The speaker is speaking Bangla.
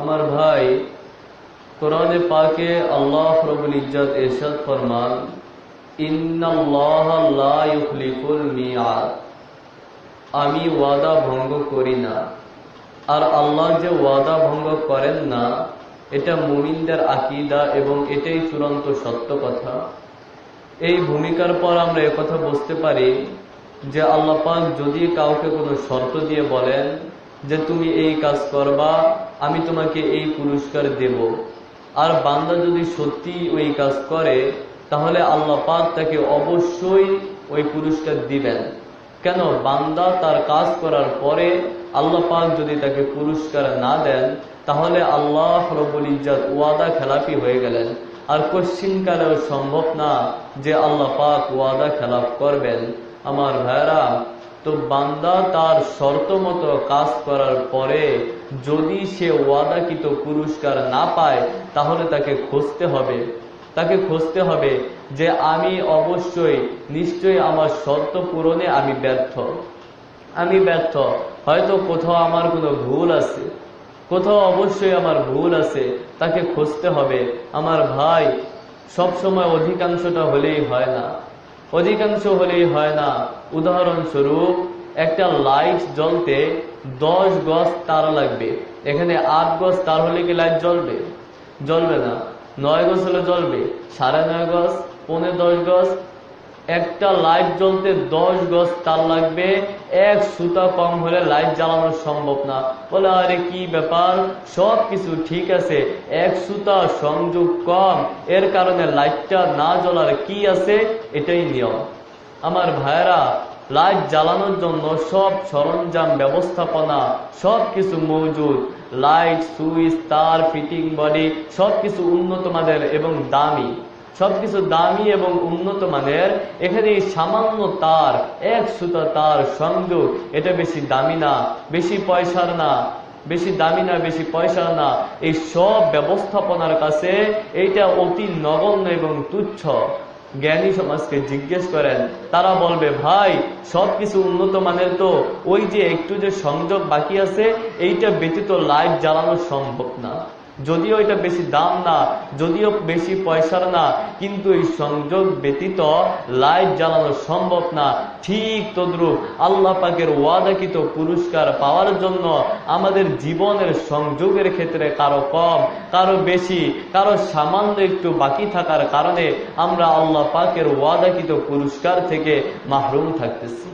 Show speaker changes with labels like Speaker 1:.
Speaker 1: আমার ভাই কোরআনে পাকে আল্লাহ রবুল ইজ্জত এরশাদ ফরমান আমি ওয়াদা ভঙ্গ করি না। আর আল্লাহ যে ওয়াদা ভঙ্গ করেন না, এটা মুমিনদের আকিদা এবং এটাই চূড়ান্ত সত্য কথা। এই ভূমিকার পর আমরা কথা বুঝতে পারি যে আল্লাহ পাক যদি কাউকে কোনো শর্ত দিয়ে বলেন যে তুমি এই কাজ করবা, আমি তোমাকে এই পুরস্কার দেব। আর বান্দা যদি সত্যি ওই কাজ করে, তাহলে আল্লাহ পাক তাকে অবশ্যই ওই পুরস্কার দিবেন। কেন? বান্দা তার কাজ করার পরে আল্লাহ পাক যদি তাকে পুরস্কার না দেন, তাহলে আল্লাহ রবুল ইজ্জাত ওয়াদা খেলাপি হয়ে গেলেন। আর কোশ্চিনকালেও সম্ভব না যে আল্লাহ পাক ওয়াদা খেলাপ করবেন। আমার ভাইরা তো বান্দা তার শর্ত মতো কাজ করার পরে যদি সে ওয়াদাকৃত পুরস্কার না পায়, তাহলে তাকে খুঁজতে হবে। তাকে খুঁজতে হবে যে আমি অবশ্যই, নিশ্চয়ই আমার শর্ত পূরণে আমি ব্যর্থ। আমি ব্যর্থ। হয়তো কোথাও আমার কোনো ভুল আছে। কোথাও অবশ্যই আমার ভুল আছে। তাকে খুঁজতে হবে। আমার ভাই সবসময় অধিকাংশটা হলেই হয় না। অধিকাংশ হলেই হয় না। উদাহরণস্বরূপ, একটা লাইট জ্বলতে দশ গজ তার লাগবে। এখানে আট গজ তার হলে কি লাইট জ্বলবে? জ্বলবে না। নয় গজ হলে জ্বলবে। সাড়ে নয় গজ পনেরো দশ গজ একটা লাইট জ্বলতে দশ গজ তার লাগবে, এক সুতা কম হলে লাইট জ্বালানো সম্ভব না। বলে, আরে কি ব্যাপার? সব কিছু ঠিক আছে, এক সুতা সংযোগ কম, এর কারণে লাইটটা না জ্বলার কি আছে? এটাই নিয়ম। আমার ভাইরা লাইট জ্বালানোর জন্য সব সরঞ্জাম ব্যবস্থাপনা, সব কিছু মজুদ। লাইট, সুইচ, তার, ফিটিং বডি, সব কিছু উন্নত মানের এবং দামি। সবকিছু দামি এবং উন্নত মানের। এখানে সামান্য তার, এক সুতা তার সংযোগ এটা বেশি দামি না, বেশি পয়সার না, বেশি দামি না, বেশি পয়সার না। এই সব ব্যবস্থাপনার কাছে এইটা অতি নগণ্য এবং তুচ্ছ। জ্ঞানী সমাজকে জিজ্ঞেস করেন, তারা বলবে, ভাই, সবকিছু উন্নত মানের তো, ওই যে একটু যে সংযোগ বাকি আছে, এইটা ব্যতীত লাইট জ্বালানো সম্ভব না। যদিও এটা বেশি দাম না, যদিও বেশি পয়সার না, কিন্তু এই সংযোগ ব্যতীত লাইট জ্বালানো সম্ভব না। ঠিক তদ্রুপ আল্লাহ পাকের ওয়াদাকিত পুরস্কার পাওয়ার জন্য আমাদের জীবনের সংযোগের ক্ষেত্রে কারও কম, কারও বেশি, কারও সামান্য একটু বাকি থাকার কারণে আমরা আল্লাহ পাকের ওয়াদাকিত পুরস্কার থেকে মাহরুম থাকতেছি।